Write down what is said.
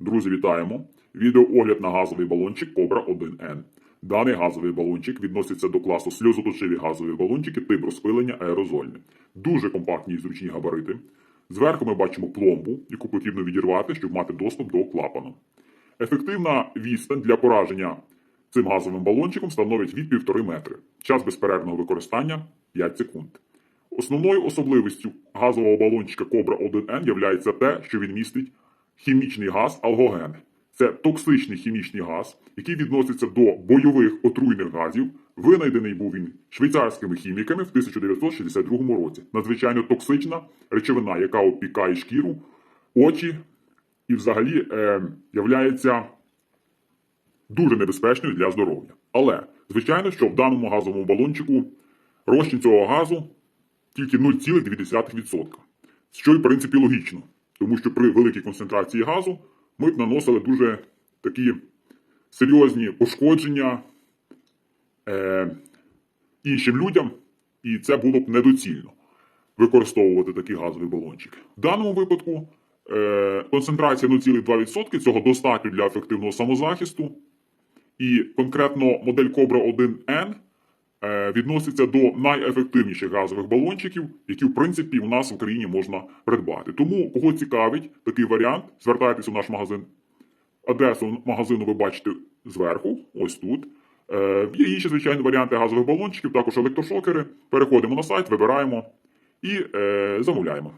Друзі, вітаємо! Відеоогляд на газовий балончик Cobra 1N. Даний газовий балончик відноситься до класу сльозоточиві газові балончики тип розпилення аерозольне. Дуже компактні і зручні габарити. Зверху ми бачимо пломбу, яку потрібно відірвати, щоб мати доступ до клапану. Ефективна відстань для пораження цим газовим балончиком становить від 1,5 метри. Час безперервного використання 5 секунд. Основною особливістю газового балончика Cobra 1N є те, що він містить хімічний газ алгоген. Це токсичний хімічний газ, який відноситься до бойових отруйних газів. Винайдений був він швейцарськими хіміками в 1962 році. Надзвичайно токсична речовина, яка опікає шкіру, очі і взагалі е, являється дуже небезпечною для здоров'я. Але, звичайно, що в даному газовому балончику розчин цього газу тільки 0,2%. Що в принципі логічно, тому що при великій концентрації газу ми б наносили дуже такі серйозні пошкодження е, іншим людям, і це було б недоцільно використовувати такий газовий балончик. В даному випадку е, концентрація 0,2% цього достатньо для ефективного самозахисту. І конкретно модель Cobra 1N е, відноситься до найефективніших газових балончиків, які, в принципі, у нас в Україні можна придбати. Тому, кого цікавить такий варіант, звертайтеся в наш магазин. Адресу магазину ви бачите зверху, ось тут. Е, є інші звичайні варіанти газових балончиків, також електрошокери. Переходимо на сайт, вибираємо і е, замовляємо.